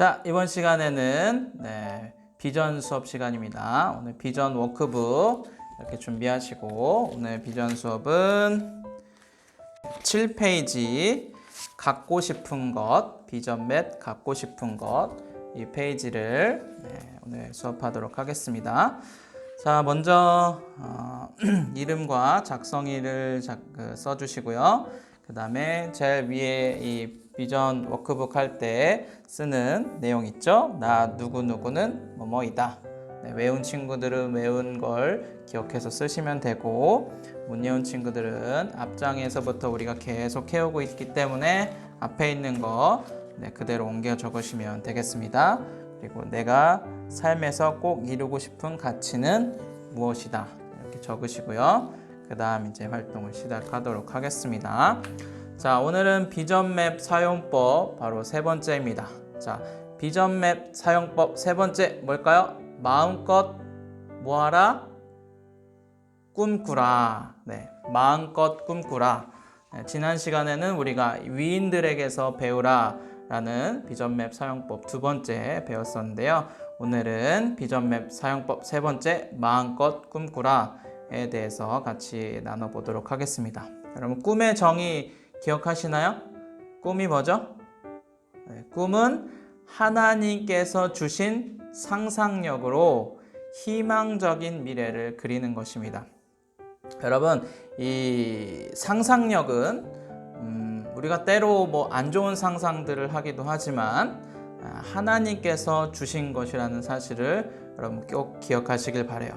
자, 이번 시간에는 네, 비전 수업 시간입니다. 오늘 비전 워크북 이렇게 준비하시고 오늘 비전 수업은 7페이지 갖고 싶은 것, 비전 맵 갖고 싶은 것, 이 페이지를 네, 오늘 수업하도록 하겠습니다. 자, 먼저 어, 이름과 작성일을 작, 그, 써주시고요. 그 다음에 제일 위에 이 비전 워크북 할 때 쓰는 내용 있죠? 나 누구누구는 뭐뭐이다. 네, 외운 친구들은 외운 걸 기억해서 쓰시면 되고 못 외운 친구들은 앞장에서부터 우리가 계속 해오고 있기 때문에 앞에 있는 거 네, 그대로 옮겨 적으시면 되겠습니다. 그리고 내가 삶에서 꼭 이루고 싶은 가치는 무엇이다. 이렇게 적으시고요. 그 다음 이제 활동을 시작하도록 하겠습니다. 자, 오늘은 비전맵 사용법 바로 세 번째입니다. 자, 비전맵 사용법 세 번째 뭘까요? 마음껏 뭐하라? 꿈꾸라. 네, 마음껏 꿈꾸라. 네, 지난 시간에는 우리가 위인들에게서 배우라 라는 비전맵 사용법 두 번째 배웠었는데요. 오늘은 비전맵 사용법 세 번째 마음껏 꿈꾸라에 대해서 같이 나눠보도록 하겠습니다. 여러분 꿈의 정의 기억하시나요? 꿈이 뭐죠? 네, 꿈은 하나님께서 주신 상상력으로 희망적인 미래를 그리는 것입니다. 여러분, 이 상상력은 음, 우리가 때로 뭐 안 좋은 상상들을 하기도 하지만 아, 하나님께서 주신 것이라는 사실을 여러분 꼭 기억하시길 바래요.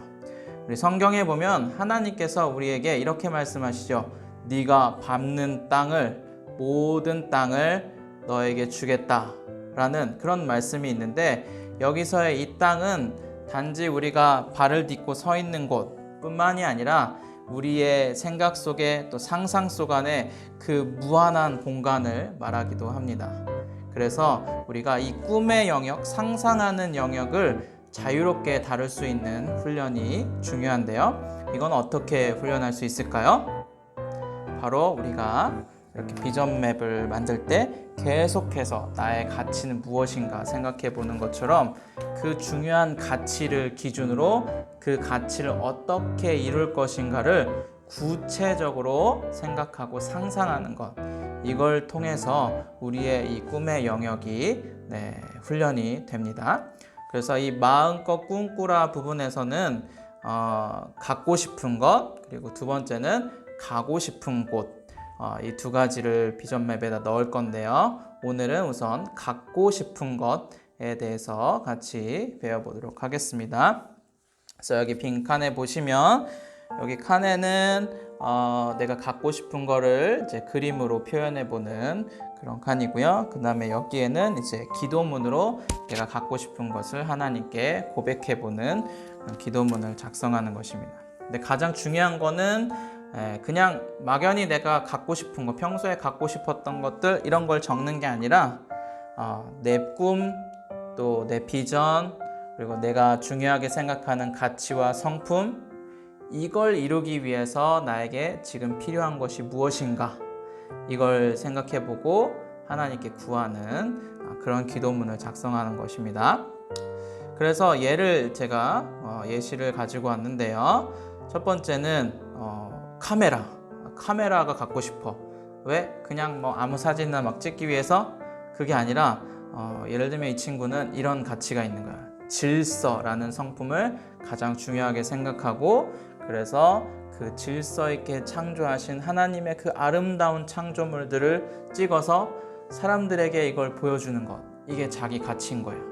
우리 성경에 보면 하나님께서 우리에게 이렇게 말씀하시죠. 네가 밟는 땅을 모든 땅을 너에게 주겠다라는 그런 말씀이 있는데 여기서의 이 땅은 단지 우리가 발을 딛고 서 있는 곳뿐만이 아니라 우리의 생각 속에 또 상상 속 안에 그 무한한 공간을 말하기도 합니다. 그래서 우리가 이 꿈의 영역, 상상하는 영역을 자유롭게 다룰 수 있는 훈련이 중요한데요. 이건 어떻게 훈련할 수 있을까요? 바로 우리가 이렇게 비전 맵을 만들 때 계속해서 나의 가치는 무엇인가 생각해 보는 것처럼 그 중요한 가치를 기준으로 그 가치를 어떻게 이룰 것인가를 구체적으로 생각하고 상상하는 것. 이걸 통해서 우리의 이 꿈의 영역이 네, 훈련이 됩니다. 그래서 이 마음껏 꿈꾸라 부분에서는 어, 갖고 싶은 것 그리고 두 번째는 가고 싶은 곳. 어, 이 두 가지를 비전 맵에다 넣을 건데요. 오늘은 우선 갖고 싶은 것에 대해서 같이 배워보도록 하겠습니다. 그래서 여기 빈 칸에 보시면 여기 칸에는 어, 내가 갖고 싶은 거를 이제 그림으로 표현해 보는 그런 칸이고요. 그 다음에 여기에는 이제 기도문으로 내가 갖고 싶은 것을 하나님께 고백해 보는 기도문을 작성하는 것입니다. 근데 가장 중요한 거는 에, 그냥 막연히 내가 갖고 싶은 거, 평소에 갖고 싶었던 것들 이런 걸 적는 게 아니라 어, 내 꿈, 또 내 비전, 그리고 내가 중요하게 생각하는 가치와 성품 이걸 이루기 위해서 나에게 지금 필요한 것이 무엇인가 이걸 생각해 보고 하나님께 구하는 아, 그런 기도문을 작성하는 것입니다. 그래서 예를 제가 어, 예시를 가지고 왔는데요. 첫 번째는 어, 카메라. 카메라가 갖고 싶어. 왜? 그냥 뭐 아무 사진이나 막 찍기 위해서 그게 아니라 어, 예를 들면 이 친구는 이런 가치가 있는 거야. 질서라는 성품을 가장 중요하게 생각하고 그래서 그 질서 있게 창조하신 하나님의 그 아름다운 창조물들을 찍어서 사람들에게 이걸 보여주는 것. 이게 자기 가치인 거예요.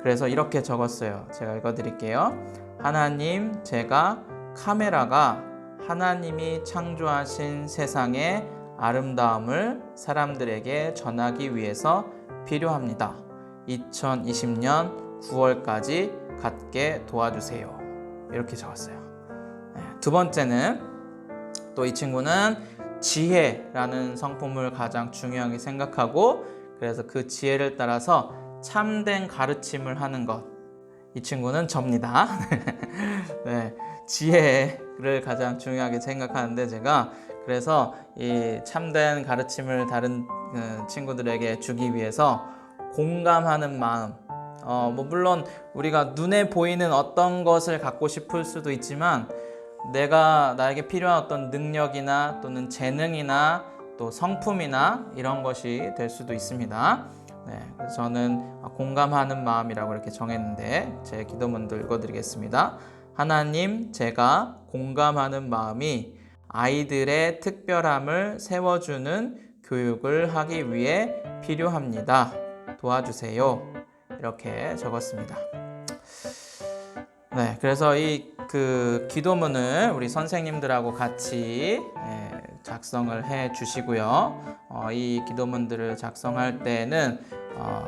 그래서 이렇게 적었어요. 제가 읽어 드릴게요. 하나님, 제가 카메라가 하나님이 창조하신 세상의 아름다움을 사람들에게 전하기 위해서 필요합니다. 2020년 9월까지 갖게 도와주세요. 이렇게 적었어요. 네, 두 번째는 또 이 친구는 지혜라는 성품을 가장 중요하게 생각하고 그래서 그 지혜를 따라서 참된 가르침을 하는 것. 이 친구는 접니다. 네, 지혜 를 가장 중요하게 생각하는데 제가 그래서 이 참된 가르침을 다른 그 친구들에게 주기 위해서 공감하는 마음. 어, 뭐 물론 우리가 눈에 보이는 어떤 것을 갖고 싶을 수도 있지만 내가 나에게 필요한 어떤 능력이나 또는 재능이나 또 성품이나 이런 것이 될 수도 있습니다. 네, 저는 공감하는 마음이라고 이렇게 정했는데 제 기도문도 읽어드리겠습니다. 하나님, 제가 공감하는 마음이 아이들의 특별함을 세워주는 교육을 하기 위해 필요합니다. 도와주세요. 이렇게 적었습니다. 네, 그래서 이 그 기도문을 우리 선생님들하고 같이 예, 작성을 해 주시고요. 어, 이 기도문들을 작성할 때는 어,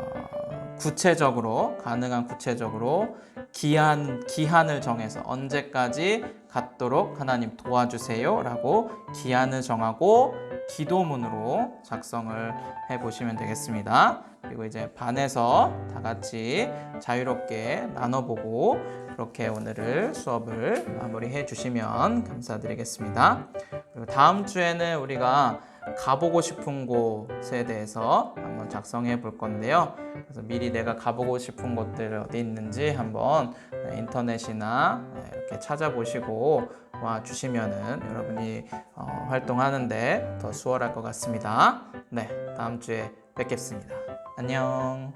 구체적으로 가능한 구체적으로 기한 기한을 정해서 언제까지 갖도록 하나님 도와주세요라고 기한을 정하고 기도문으로 작성을 해 보시면 되겠습니다. 그리고 이제 반에서 다 같이 자유롭게 나눠보고 그렇게 오늘을 수업을 마무리해 주시면 감사드리겠습니다. 그리고 다음 주에는 우리가 가보고 싶은 곳에 대해서 한번 작성해 볼 건데요. 그래서 미리 내가 가보고 싶은 곳들 어디 있는지 한번 인터넷이나 이렇게 찾아보시고 와 주시면은 여러분이 어, 활동하는데 더 수월할 것 같습니다. 네, 다음 주에 뵙겠습니다. 안녕.